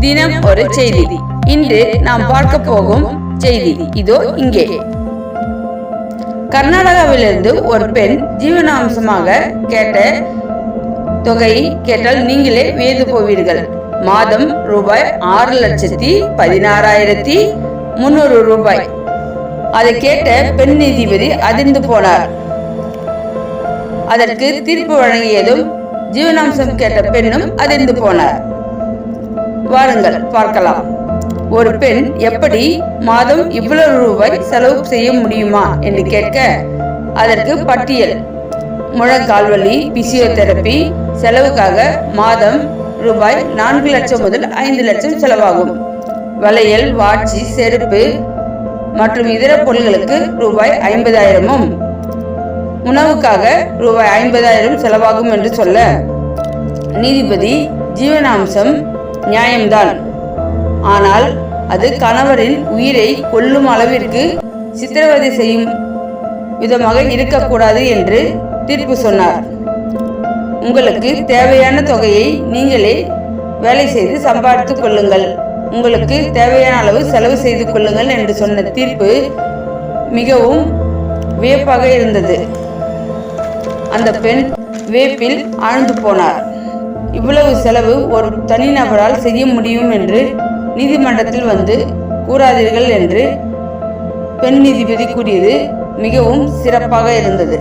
தினம் ஒரு செய்தி. இன்று நாம் பார்க்க போகும் செய்தி. இதோ இங்கே. கர்நாடகாவிலிருந்து ஒரு பெண் ஜீவனாம்சமாக கேட்ட தொகையை கேட்டால் நீங்களே வியந்து போவீர்கள். மாதம் ரூபாய் ஆறு லட்சத்தி பதினாறாயிரத்தி முன்னூறு ரூபாய். அதை கேட்ட பெண் நீதிபதி அதிர்ந்து போனார். அதற்கு தீர்ப்பு வழங்கியதும் ஜீவனாம்சம் கேட்ட பெண்ணும் அதிர்ந்து போனார். வாருங்கள் பார்க்கலாம். ஒரு பெண் எப்படி மாதம் இவ்வளவு ரூபாய் செலவு செய்ய முடியுமா என்று கேட்க அதற்கு பட்டியல். முழங்கால் வலி பிசியோதெரபி செலவுக்காக மாதம் ரூபாய் நான்கு லட்சம் முதல் ஐந்து லட்சம் செலவாகும். வளையல் வாட்சி செருப்பு மற்றும் இதர பொருள்களுக்கு ரூபாய் ஐம்பதாயிரமும் உணவுக்காக ரூபாய் ஐம்பதாயிரம் செலவாகும் என்று சொல்ல. நீதிபதி ஜீவனாம்சம் நியாயம்தான். ஆனால் அது கணவரின் உயிரை கொல்லும் அளவிற்கு சித்திரவதை செய்யும் விதமாக இருக்கக்கூடாது என்று தீர்ப்பு சொன்னார். உங்களுக்கு தேவையான தொகையை நீங்களே வேலை செய்து சம்பாதித்துக் கொள்ளுங்கள். உங்களுக்கு தேவையான அளவு செலவு செய்து கொள்ளுங்கள் என்று சொன்ன தீர்ப்பு மிகவும் வியப்பாக இருந்தது. அந்த பெண் வேப்பில் ஆழ்ந்து போனார். இவ்வளவு செலவு ஒரு தனிநபரால் செய்ய முடியும் என்று நீதிமன்றத்தில் வந்து கூறாதீர்கள் என்று பெண் நீதிபதி கூறியது மிகவும் சிறப்பாக இருந்தது.